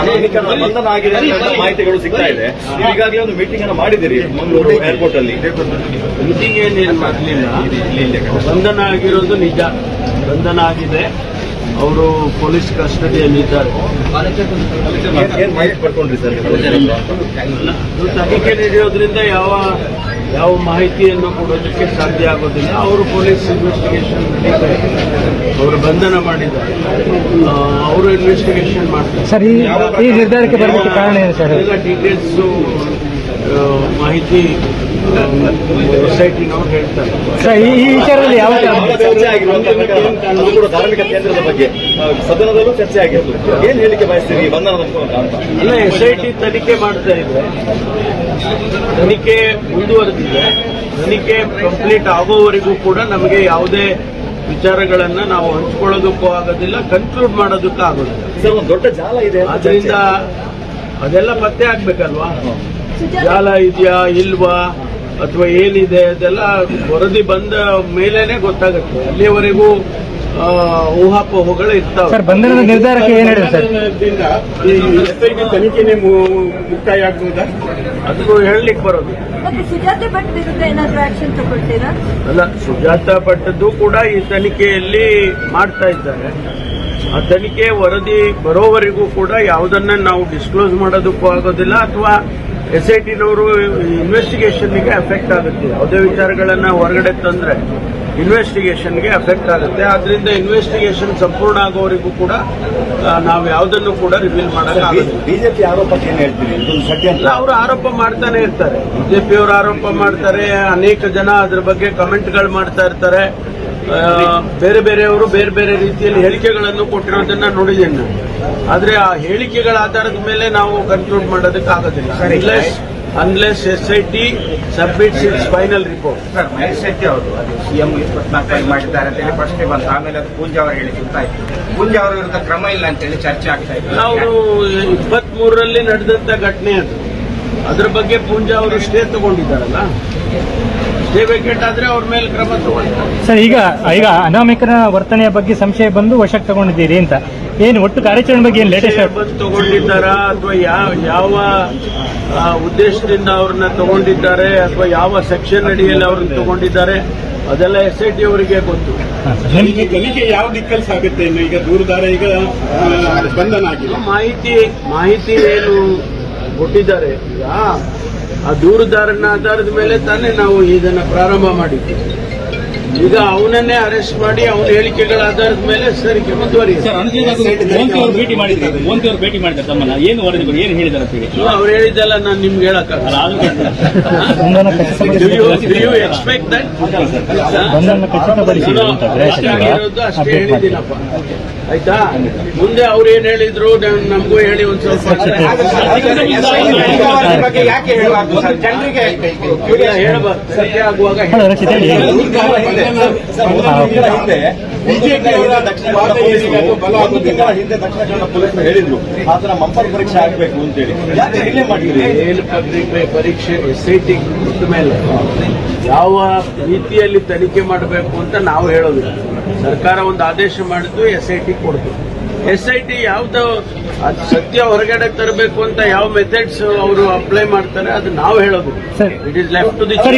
ಅನೇಕ ಬಂಧನ ಆಗಿದೆ ಅಂತ ಮಾಹಿತಿಗಳು ಸಿಗ್ತಾ ಇದೆ. ನೀವು ಈಗಾಗಲೇ ಒಂದು ಮೀಟಿಂಗ್ ಅನ್ನು ಮಾಡಿದಿರಿ ಮಂಗಳೂರು ಏರ್ಪೋರ್ಟ್ ಅಲ್ಲಿ. ಮೀಟಿಂಗ್ ಏನೇನು ಮಾಡಲಿಲ್ಲ ಬಂಧನ ಆಗಿರೋದು ನಿಜ. ಬಂಧನ ಆಗಿದೆ. ಅವರು ಪೊಲೀಸ್ ಕಸ್ಟಡಿಯಲ್ಲಿದ್ದಾರೆ ತನಿಖೆ ನಡೆಯೋದ್ರಿಂದ ಯಾವ ಯಾವ ಮಾಹಿತಿಯನ್ನು ಕೊಡೋದಕ್ಕೆ ಸಾಧ್ಯ ಆಗೋದಿಲ್ಲ. ಅವರು ಪೊಲೀಸ್ ಇನ್ವೆಸ್ಟಿಗೇಷನ್ ನಡೀತಾರೆ ಅವರು ಬಂಧನ ಮಾಡಿದ್ದಾರೆ. ಅವರು ಇನ್ವೆಸ್ಟಿಗೇಷನ್ ಮಾಡ್ತಾರೆ. ಸರ್ ಈ ಈ ನಿರ್ಧಾರಕ್ಕೆ ಕಾರಣ ಏನು ಸರ್? ಎಲ್ಲ ಡೀಟೇಲ್ಸ್ ಮಾಹಿತಿ ಸರ್ ಈ ವಿಚಾರದಲ್ಲಿ ಯಾವ ಚರ್ಚೆ ಕೂಡ ಧಾರ್ಮಿಕ ಕೇಂದ್ರದ ಬಗ್ಗೆ. ಸದನದಲ್ಲೂ ಚರ್ಚೆ ಆಗಿತ್ತು. ಏನ್ ಹೇಳಿಕೆ ಬಯಸ್ತೀರಿ ಬಂಧನದ ಮೂಲಕ ಅಂತ? ಅಲ್ಲ ಎಸ್ ಐ ಟಿ ತನಿಖೆ ಮಾಡ್ತಾ ಇದ್ರೆ ತನಿಖೆ ಮುಂದುವರೆದಿದೆ. ತನಿಖೆ ಕಂಪ್ಲೀಟ್ ಆಗೋವರೆಗೂ ಕೂಡ ನಮಗೆ ಯಾವುದೇ ವಿಚಾರಗಳನ್ನ ನಾವು ಹಂಚ್ಕೊಳ್ಳೋದಕ್ಕೂ ಆಗೋದಿಲ್ಲ ಕನ್ಕ್ಲೂಡ್ ಮಾಡೋದಕ್ಕೂ ಆಗೋದಿಲ್ಲ. ಸರ್ ಒಂದು ದೊಡ್ಡ ಜಾಲ ಇದೆ ಅದರಿಂದ ಅದೆಲ್ಲ ಪತ್ತೆ ಆಗ್ಬೇಕಲ್ವಾ? ಜಾಲ ಇದೆಯಾ ಇಲ್ವಾ? ಅಥವಾ ಏನಿದೆ ಅದೆಲ್ಲ ವರದಿ ಬಂದ ಮೇಲೇನೆ ಗೊತ್ತಾಗುತ್ತೆ. ಅಲ್ಲಿಯವರೆಗೂ ಊಹಾಪೋಹಗಳು ಇರ್ತಾವೆ. ಸರ್ ಬಂಧನದ ನಿರ್ಧಾರಕ್ಕೆ ಏನು ಹೇಳಿದೆ ಸರ್? ತನಿಖೆನೆ ಮುಕ್ತಾಯ ಆಗ್ಬೋದಾ? ಅದು ಹೇಳಲಿಕ್ಕೆ ಬರೋದು. ಅಲ್ಲ ಸುಜಾತ ಭಟ್ಟದ್ದು ಕೂಡ ಈ ತನಿಖೆಯಲ್ಲಿ ಮಾಡ್ತಾ ಇದ್ದಾರೆ. ಆ ತನಿಖೆ ವರದಿ ಬರೋವರೆಗೂ ಕೂಡ ಯಾವುದನ್ನ ನಾವು ಡಿಸ್ಕ್ಲೋಸ್ ಮಾಡೋದಕ್ಕೂ ಆಗೋದಿಲ್ಲ ಅಥವಾ ಎಸ್ ಐ ಟಿನವರು ಇನ್ವೆಸ್ಟಿಗೇಷನ್ಗೆ ಎಫೆಕ್ಟ್ ಆಗುತ್ತೆ. ಯಾವುದೇ ವಿಚಾರಗಳನ್ನ ಹೊರಗಡೆ ತಂದ್ರೆ ಇನ್ವೆಸ್ಟಿಗೇಷನ್ಗೆ ಎಫೆಕ್ಟ್ ಆಗುತ್ತೆ. ಆದ್ರಿಂದ ಇನ್ವೆಸ್ಟಿಗೇಷನ್ ಸಂಪೂರ್ಣ ಆಗೋವರೆಗೂ ಕೂಡ ನಾವು ಯಾವುದನ್ನು ಕೂಡ ರಿವೀಲ್ ಮಾಡೋಕ್ಕಾಗೋದಿಲ್ಲ ಬಿಜೆಪಿ ಆರೋಪಕ್ಕೆ ಏನ್ ಹೇಳ್ತೀರಿ? ಇದೊಂದು ಷಡ್ಯಂತ್ರ ಅವರು ಆರೋಪ ಮಾಡ್ತಾನೆ ಇರ್ತಾರೆ. ಬಿಜೆಪಿ ಅವರು ಆರೋಪ ಮಾಡ್ತಾರೆ. ಅನೇಕ ಜನ ಅದ್ರ ಬಗ್ಗೆ ಕಮೆಂಟ್ಗಳು ಮಾಡ್ತಾ ಇರ್ತಾರೆ. ಬೇರೆ ಬೇರೆಯವರು ಬೇರೆ ಬೇರೆ ರೀತಿಯಲ್ಲಿ ಹೇಳಿಕೆಗಳನ್ನು ಕೊಟ್ಟಿರೋದನ್ನ ನೋಡಿದ್ದೇನೆ ನಾನು ಆದ್ರೆ ಆ ಹೇಳಿಕೆಗಳ ಆಧಾರದ ಮೇಲೆ ನಾವು ಕನ್ಕ್ಲೂಡ್ ಮಾಡೋದಕ್ಕೆ ಆಗೋದಿಲ್ಲ. Unless unless S I T submits its final report sir Mahesh Shetty ಅವರು ಅದು ಸಿಎಂ ಇಪ್ಪತ್ನಾಲ್ಕಾಗಿ ಮಾಡಿದ್ದಾರೆ ಅಂತ ಹೇಳಿ ಫಸ್ಟ್ ಬಂತು. ಆಮೇಲೆ ಅದು ಪೂಂಜಾ ಅವರು ಹೇಳಿ ಗೊತ್ತಾಯ್ತು. ಪೂಂಜಾ ಅವರ ವಿರುದ್ಧ ಕ್ರಮ ಇಲ್ಲ ಅಂತೇಳಿ ಚರ್ಚೆ ಆಗ್ತಾ ಇತ್ತು. ಅವರು ಇಪ್ಪತ್ಮೂರರಲ್ಲಿ ನಡೆದಂತ ಘಟನೆ ಅದು. ಅದ್ರ ಬಗ್ಗೆ ಪೂಂಜಾ ಅವರು ಸ್ಟೇ ತಗೊಂಡಿದ್ದಾರಲ್ಲ? ಸ್ಟೇ ವೇಕೆಟ್ ಆದ್ರೆ ಅವ್ರ ಮೇಲೆ ಕ್ರಮ ತಗೊಂಡಿದ್ದಾರೆ ಸರ್ ಈಗ ಈಗ ಅನಾಮಿಕರ ವರ್ತನೆಯ ಬಗ್ಗೆ ಸಂಶಯ ಬಂದು ವಶಕ್ಕೆ ತಗೊಂಡಿದ್ದೀರಿ ಅಂತ. ಏನು ಒಟ್ಟು ಕಾರ್ಯಾಚರಣೆ ಬಗ್ಗೆ ಏನು ಲೇಟೆಸ್ಟ್ ಬಂದು ತಗೊಂಡಿದ್ದಾರಾ ಅಥವಾ ಯಾವ ಯಾವ ಆ, ಉದ್ದೇಶದಿಂದ ಅವ್ರನ್ನ ತಗೊಂಡಿದ್ದಾರೆ ಅಥವಾ ಯಾವ ಸೆಕ್ಷನ್ ಅಡಿಯಲ್ಲಿ ಅವ್ರನ್ನ ತಗೊಂಡಿದ್ದಾರೆ? ಅದೆಲ್ಲ ಎಸ್ ಐ ಟಿ ಅವರಿಗೆ ಗೊತ್ತು. ಈಗ ತನಿಖೆ ಯಾವ ದಿಕ್ಕಲ್ಲಿ ಸಾಗುತ್ತೆ ಇನ್ನು? ಈಗ ದೂರದಾರ ಈಗ ಆ, ಬಂಧನ ಆಗಿದೆ. ಮಾಹಿತಿ ಮಾಹಿತಿ ಏನು ಕೊಟ್ಟಿದ್ದಾರೆ. ಈಗ ಆ ದೂರುದಾರನ ಆಧಾರದ ಮೇಲೆ ತಾನೇ ನಾವು ಇದನ್ನ ಪ್ರಾರಂಭ ಮಾಡಿದ್ದೀವಿ. ಈಗ ಅವನನ್ನೇ ಅರೆಸ್ಟ್ ಮಾಡಿ ಅವನ ಹೇಳಿಕೆಗಳ ಆಧಾರದ ಮೇಲೆ ಸರಿಗೆ ಅವರು ಭೇಟಿ ಮಾಡಿದ್ರು ಮೋಂತಿ ಅವರು ಭೇಟಿ ಮಾಡಿದ್ದಾರೆ ತಮ್ಮನ್ನ. ಏನು ವರದಿ ಏನು ಹೇಳಿದ್ದಾರೆ ಅಂತ ಹೇಳಿ. ಅವ್ರು ಹೇಳಿದ್ದೆಲ್ಲ ನಾನು ನಿಮ್ಗೆ ಹೇಳಕ್ಕಾಗಲ್ಲ. ಇರೋದು ಅಷ್ಟೇ ಹೇಳಿದ್ದೀನಪ್ಪ. ಆಯ್ತಾ? ಮುಂದೆ ಅವ್ರು ಏನ್ ಹೇಳಿದ್ರು ನಮಗೂ ಹೇಳಿ ಒಂದ್ ಸ್ವಲ್ಪ. ವರದಿ ಬಗ್ಗೆ ಯಾಕೆ ಹೇಳಬಾರ್ದು. ಸರ್ ಜನರಿಗೆ ಇಲ್ಲ, ಹೇಳಬಾರ್ದು. ಸತ್ಯ ಆಗುವಾಗ ಹಲೋ ರಕ್ಷಿತ್ ಹೇಳಿ ಬಿಜೆಪಿ ದಕ್ಷಿಣ ಕನ್ನಡ ಪೊಲೀಸರು ಒಂದು ತಿಂಗಳ ಹಿಂದೆ ದಕ್ಷಿಣ ಕನ್ನಡ ಪೊಲೀಸರು ಹೇಳಿದ್ರು ಆತರ ಮಂಪರ್ ಪರೀಕ್ಷೆ ಆಗಬೇಕು ಅಂತೇಳಿ ಯಾಕೆ ಮಾಡಿದ್ರಿ ಪರೀಕ್ಷೆ ಮೇಲೆ ಯಾವ ರೀತಿಯಲ್ಲಿ ತನಿಖೆ ಮಾಡಬೇಕು ಅಂತ ನಾವು ಹೇಳೋದಿಲ್ಲ ಸರ್ಕಾರ ಒಂದು ಆದೇಶ ಮಾಡಿದ್ದು ಎಸ್ ಐ ಟಿ ಕೊಡ್ತು ಎಸ್ ಐ ಟಿ ಯಾವ್ದು ಸತ್ಯ ಹೊರಗಡೆ ತರಬೇಕು ಅಂತ ಯಾವ ಮೆಥಡ್ಸ್ ಅವರು ಅಪ್ಲೈ ಮಾಡ್ತಾರೆ ಅದು ನಾವು ಹೇಳೋದು it is left to the sir